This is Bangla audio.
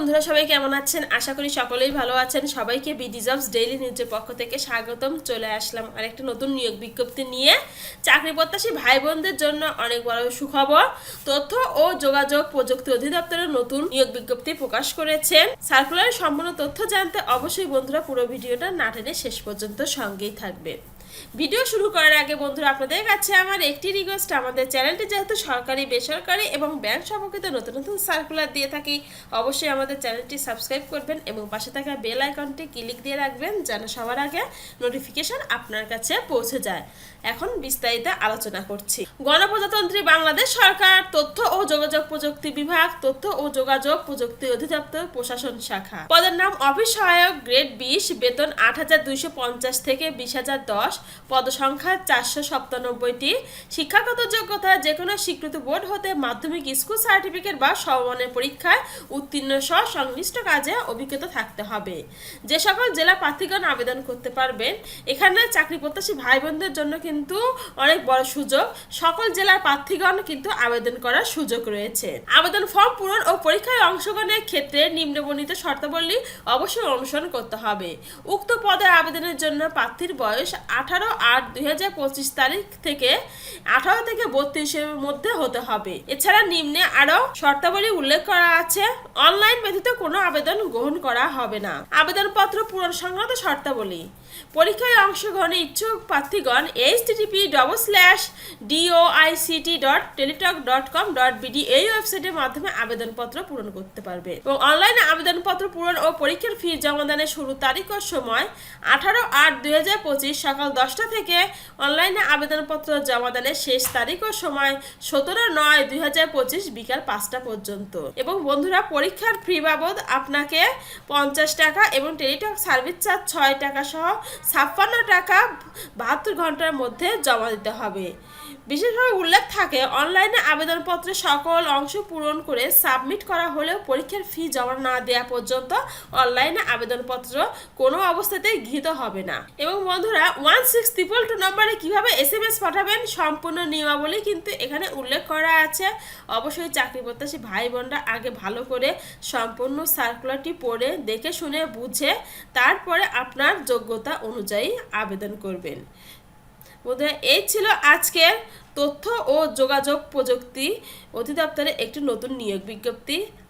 বন্ধুরা সবাই কেমন আছেন? আশা করি সকলেই ভালো আছেন। সবাইকে বিডি জবস ডেইলি নিউজের পক্ষ থেকে স্বাগতম। চলে আসলাম আর একটা নতুন নিয়োগ বিজ্ঞপ্তি নিয়ে। চাকরি প্রত্যাশী ভাই বোনদের জন্য অনেক বড় সুখবর। তথ্য ও যোগাযোগ প্রযুক্তি অধিদপ্তরের নতুন নিয়োগ বিজ্ঞপ্তি প্রকাশ করেছেন সার্কুলারের সম্পূর্ণ তথ্য জানতে অবশ্যই বন্ধুরা পুরো ভিডিওটা না টেনে শেষ পর্যন্ত সঙ্গেই থাকবেন। ভিডিও শুরু করার আগে বন্ধুরা, আপনাদের কাছে আমার একটি রিকোয়েস্ট আমাদের চ্যানেলটি যেহেতু সরকারি, বেসরকারি এবং ব্যাংক সম্পর্কিত নতুন নতুন সার্কুলার দিয়ে থাকি, অবশ্যই আমাদের চ্যানেলটি সাবস্ক্রাইব করবেন এবং পাশে থাকা বেল আইকনটি ক্লিক দিয়ে রাখবেন যেন সবার আগে নোটিফিকেশন আপনার কাছে পৌঁছে যায়। এখন বিস্তারিত আলোচনা করছি। গণপ্রজাতন্ত্রী বাংলাদেশ সরকার, তথ্য ও যোগাযোগ প্রযুক্তি বিভাগ, তথ্য ও যোগাযোগ প্রযুক্তি অধিদপ্তর, প্রশাসন শাখা। পদের নাম অফিস সহায়ক গ্রেড বিশ, বেতন আট হাজার দুইশো পঞ্চাশ থেকে বিশ হাজার দশ। পদসংখ্যা চারশো সপ্তানব্বইটি শিক্ষাগত যোগ্যতা যে কোনো স্বীকৃত বোর্ড হতে মাধ্যমিক স্কুল সার্টিফিকেট বা সমমানের পরীক্ষায় উত্তীর্ণ সহ সংশ্লিষ্ট কাজে অভিজ্ঞতা থাকতে হবে। যে সকল জেলা প্রার্থীগণ আবেদন করতে পারবেন, এখানে চাকরি প্রত্যাশী ভাই বোনদের জন্য কিন্তু অনেক বড় সুযোগ। সকল জেলার প্রার্থীগণ কিন্তু আবেদন করার সুযোগ রয়েছে। আবেদন ফর্ম পূরণ ও পরীক্ষায় অংশগ্রহণের ক্ষেত্রে নিম্নবর্ণিত শর্তাবলী অবশ্যই অনুসরণ করতে হবে। উক্ত পদে আবেদনের জন্য প্রার্থীর বয়স আঠারো আট দুই পঁচিশ তারিখ থেকে আঠারো থেকে বত্রিশের মধ্যে হতে হবে। এছাড়া নিম্নে আরও শর্তাবলী উল্লেখ করা আছে, অনলাইন ব্যতীত কোনো আবেদন গ্রহণ করা হবে না। আবেদনপত্র পূরণ সংক্রান্ত শর্তাবলী। পরীক্ষায় অংশগ্রহণে ইচ্ছুক প্রার্থীগণ HTTP double slash DoICT dot Teletalk dot com dot BD এই ওয়েবসাইটের মাধ্যমে আবেদনপত্র পূরণ করতে পারবে। এবং অনলাইনে আবেদনপত্র পূরণ ও পরীক্ষার ফি জমা জমাদানের শুরু তারিখ ও সময় আঠারো আট দুই সকাল দশটা থেকে অনলাইনে আবেদনপত্র জমা জমাদানের শেষ তারিখ ও সময় সতেরো নয় দুই বিকাল পাঁচটা পর্যন্ত। এবং বন্ধুরা, পরীক্ষার ফি বাবদ আপনাকে পঞ্চাশ টাকা এবং টেলিটক সার্ভিস চার্জ ছয় টাকা সহ ছাপ্পান্ন টাকা বাহাত্তর ঘণ্টার মধ্যে জমা দিতে হবে। বিশেষভাবে উল্লেখ থাকে, অনলাইনে আবেদনপত্রে সকল অংশ পূরণ করে সাবমিট করা হলেও পরীক্ষার ফি জমা না দেওয়া পর্যন্ত অনলাইনে আবেদনপত্র কোনো অবস্থাতেই গৃহীত হবে না। এবং বন্ধুরা ওয়ান সিক্স ট্রিপল টু নম্বরে কীভাবে এস এম এস পাঠাবেন সম্পূর্ণ নিয়মাবলী কিন্তু এখানে উল্লেখ করা আছে। অবশ্যই চাকরি প্রত্যাশী ভাই বোনরা আগে ভালো করে সম্পূর্ণ সার্কুলারটি পড়ে দেখে শুনে বুঝে তারপরে আপনার যোগ্যতা অনুযায়ী আবেদন করবেন। বোধহয় এই ছিল আজকের তথ্য ও যোগাযোগ প্রযুক্তি অধিদপ্তরে একটি নতুন নিয়োগ বিজ্ঞপ্তি।